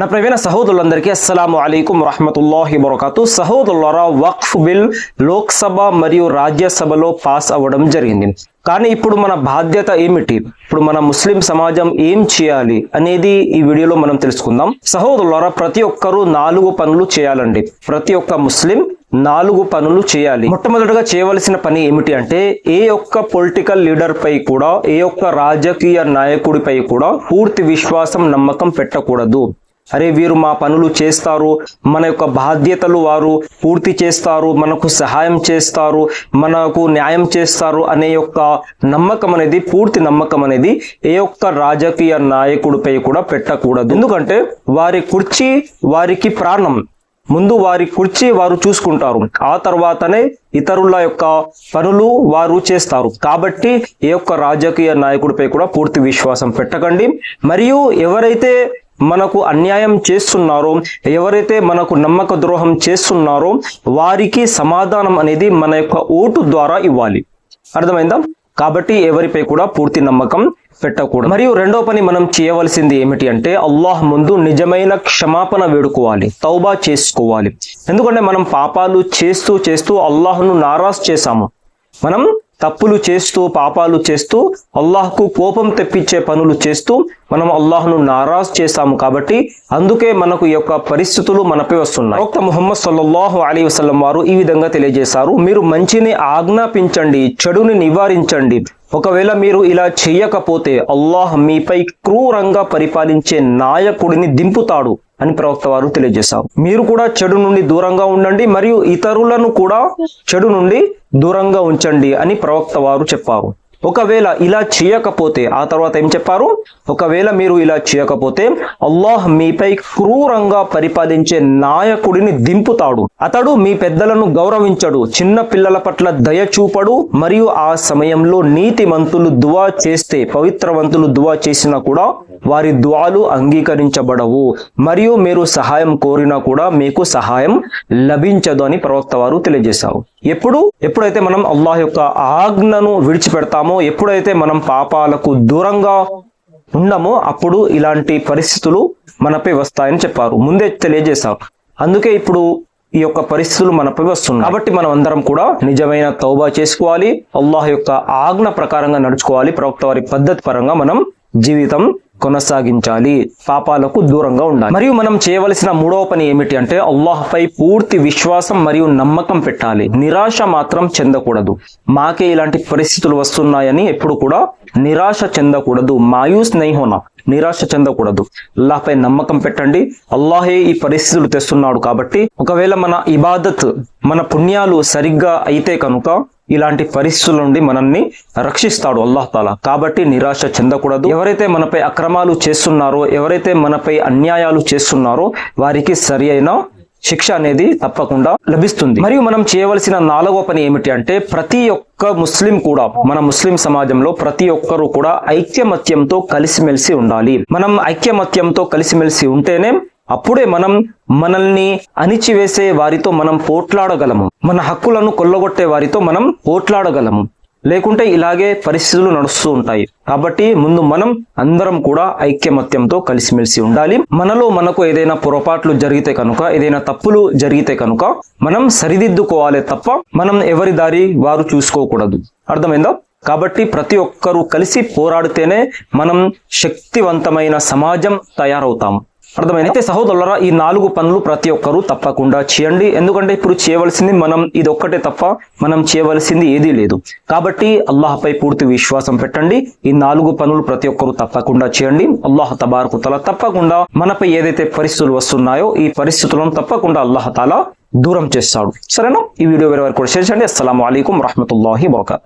నా ప్రవీణ సహోదరులందరికీ అస్సలాము అలైకుం రహమతుల్లాహి వరకాతు సహోదరులరా వక్ఫ్ బిల్ లోక్సభ మరియు రాజ్యసభలో పాస్ అవ్వడం జరిగింది. కానీ ఇప్పుడు మన బాధ్యత ఏమిటి? ఇప్పుడు మన ముస్లిం సమాజం ఏం చేయాలి అనేది ఈ వీడియోలో మనం తెలుసుకుందాం. సహోదరులరా ప్రతి ఒక్కరూ నాలుగు పనులు చేయాలండి. ప్రతి ఒక్క ముస్లిం నాలుగు పనులు చేయాలి. మొట్టమొదటిగా చేయవలసిన పని ఏమిటి అంటే ఏ ఒక్క పొలిటికల్ లీడర్ పై కూడా ఏ ఒక్క రాజకీయ నాయకుడిపై కూడా పూర్తి విశ్వాసం నమ్మకం పెట్టకూడదు. అరే వీరు మా పనులు చేస్తారు మన యొక్క బాధ్యతలు వారు పూర్తి చేస్తారు మనకు సహాయం చేస్తారు మనకు న్యాయం చేస్తారు అనే యొక్క నమ్మకం అనేది పూర్తి నమ్మకం అనేది ఏ ఒక్క రాజకీయ నాయకుడిపై కూడా పెట్టకూడదు. ఎందుకంటే వారి కుర్చీ వారికి ప్రాణం. ముందు వారి కుర్చీ వారు చూసుకుంటారు. ఆ తర్వాతనే ఇతరుల యొక్క పనులు వారు చేస్తారు. కాబట్టి ఏ ఒక్క రాజకీయ నాయకుడిపై కూడా పూర్తి విశ్వాసం పెట్టకండి. మరియు ఎవరైతే మనకు అన్యాయం చేస్తున్నారో ఎవరైతే మనకు నమ్మక ద్రోహం చేస్తున్నారో వారికి సమాధానం అనేది మన యొక్క ఓటు ద్వారా ఇవ్వాలి. అర్థమైందా? కాబట్టి ఎవరిపై కూడా పూర్తి నమ్మకం పెట్టకూడదు. మరియు రెండో పని మనం చేయవలసింది ఏమిటి అంటే అల్లాహ్ ముందు నిజమైన క్షమాపణ వేడుకోవాలి తౌబా చేసుకోవాలి. ఎందుకంటే మనం పాపాలు చేస్తూ చేస్తూ అల్లాహ్ను నారాజ్ చేశాము. మనం తప్పులు చేస్తూ పాపాలు చేస్తూ అల్లాహ్కు కోపం తెప్పించే పనులు చేస్తూ మనం అల్లాహ్ను నారాజ్ చేశాము కాబట్టి అందుకే మనకు ఈ యొక్క పరిస్థితులు మనపై వస్తున్నాయి. ప్రవక్త ముహమ్మద్ సల్లల్లాహు అలీ వసలం వారు ఈ విధంగా తెలియజేశారు మీరు మంచిని ఆజ్ఞాపించండి చెడుని నివారించండి. ఒకవేళ మీరు ఇలా చేయకపోతే అల్లాహ్ మీపై క్రూరంగా పరిపాలించే నాయకుడిని దింపుతాడు అని ప్రవక్త వారు తెలియజేశారు. మీరు కూడా చెడు నుండి దూరంగా ఉండండి మరియు ఇతరులను కూడా చెడు నుండి దూరంగా ఉంచండి అని ప్రవక్త వారు చెప్పారు. ఒకవేళ ఇలా చేయకపోతే ఆ తర్వాత ఏం చెప్పారు? ఒకవేళ మీరు ఇలా చేయకపోతే అల్లాహ్ మీపై క్రూరంగా పరిపాలించే నాయకుడిని దింపుతాడు. అతడు మీ పెద్దలను గౌరవించడు చిన్న పిల్లల పట్ల దయ చూపడు మరియు ఆ సమయంలో నీతిమంతులు దువా చేస్తే పవిత్రవంతులు దువా చేసినా కూడా వారి దువాలు అంగీకరించబడవు. మరియు మీరు సహాయం కోరినా కూడా మీకు సహాయం లభించదు అని ప్రవక్త వారు తెలియజేశారు. ఎప్పుడు? ఎప్పుడైతే మనం అల్లాహ్ యొక్క ఆజ్ఞను విడిచిపెడతామో ఎప్పుడైతే మనం పాపాలకు దూరంగా ఉండమో అప్పుడు ఇలాంటి పరిస్థితులు మనపై వస్తాయని చెప్పారు. ముందే తెలియజేశారు. అందుకే ఇప్పుడు ఈ యొక్క పరిస్థితులు మనపై వస్తున్నాయి. కాబట్టి మనం అందరం కూడా నిజమైన తౌబా చేసుకోవాలి అల్లాహ్ యొక్క ఆజ్ఞ ప్రకారంగా నడుచుకోవాలి. ప్రవక్త వారి పద్ధతి పరంగా మనం జీవితం కొనసాగించాలి. పాపాలకు దూరంగా ఉండాలి. మరియు మనం చేయవలసిన మూడవ పని ఏమిటి అంటే అల్లాహ్పై పూర్తి విశ్వాసం మరియు నమ్మకం పెట్టాలి. నిరాశ మాత్రం చెందకూడదు. మాకే ఇలాంటి పరిస్థితులు వస్తున్నాయని ఎప్పుడు కూడా నిరాశ చెందకూడదు. మాయూస్ నైహోనా నిరాశ చెందకూడదు. అల్లాహ్పై నమ్మకం పెట్టండి. అల్లాహే ఈ పరిస్థితులు తెస్తున్నాడు కాబట్టి ఒకవేళ మన ఇబాదత్ మన పుణ్యాలు సరిగ్గా అయితే కనుక ఇలాంటి పరిస్థితుల నుండి మనల్ని రక్షిస్తాడు అల్లాహతాల కాబట్టి నిరాశ చెందకూడదు. ఎవరైతే మనపై అక్రమాలు చేస్తున్నారో ఎవరైతే మనపై అన్యాయాలు చేస్తున్నారో వారికి సరి అయిన శిక్ష అనేది తప్పకుండా లభిస్తుంది. మరియు మనం చేయవలసిన నాలుగో పని ఏమిటి అంటే ప్రతి ఒక్క ముస్లిం కూడా మన ముస్లిం సమాజంలో ప్రతి ఒక్కరూ కూడా ఐక్యమత్యంతో కలిసిమెలిసి ఉండాలి. మనం ఐక్యమత్యంతో కలిసిమెలిసి ఉంటేనే అప్పుడే మనం మనల్ని అణిచివేసే వారితో మనం పోట్లాడగలము. మన హక్కులను కొల్లగొట్టే వారితో మనం పోట్లాడగలము. లేకుంటే ఇలాగే పరిస్థితులు నడుస్తూ ఉంటాయి. కాబట్టి ముందు మనం అందరం కూడా ఐక్యమత్యంతో కలిసిమెలిసి ఉండాలి. మనలో మనకు ఏదైనా పొరపాట్లు జరిగితే కనుక ఏదైనా తప్పులు జరిగితే కనుక మనం సరిదిద్దుకోవాలి తప్ప మనం ఎవరి దారి వారు చూసుకోకూడదు. అర్థమైందా? కాబట్టి ప్రతి ఒక్కరూ కలిసి పోరాడితేనే మనం శక్తివంతమైన సమాజం తయారవుతాము అర్థమైంది? అయితే సహోదరులరా ఈ నాలుగు పనులు ప్రతి ఒక్కరూ తప్పకుండా చేయండి. ఎందుకంటే ఇప్పుడు చేయవలసింది మనం ఇది ఒక్కటే తప్ప మనం చేయవలసింది ఏదీ లేదు. కాబట్టి అల్లాహపై పూర్తి విశ్వాసం పెట్టండి. ఈ నాలుగు పనులు ప్రతి ఒక్కరూ తప్పకుండా చేయండి. అల్లాహ తబారకుతల తప్పకుండా మనపై ఏదైతే పరిస్థితులు వస్తున్నాయో ఈ పరిస్థితులను తప్పకుండా అల్లాహతాల దూరం చేస్తాడు. సరేనా? ఈ వీడియో వేరే వరకు కూడా షేర్ చేయండి. అస్సలం అయికం రహమతుల్లాహి వరకాత్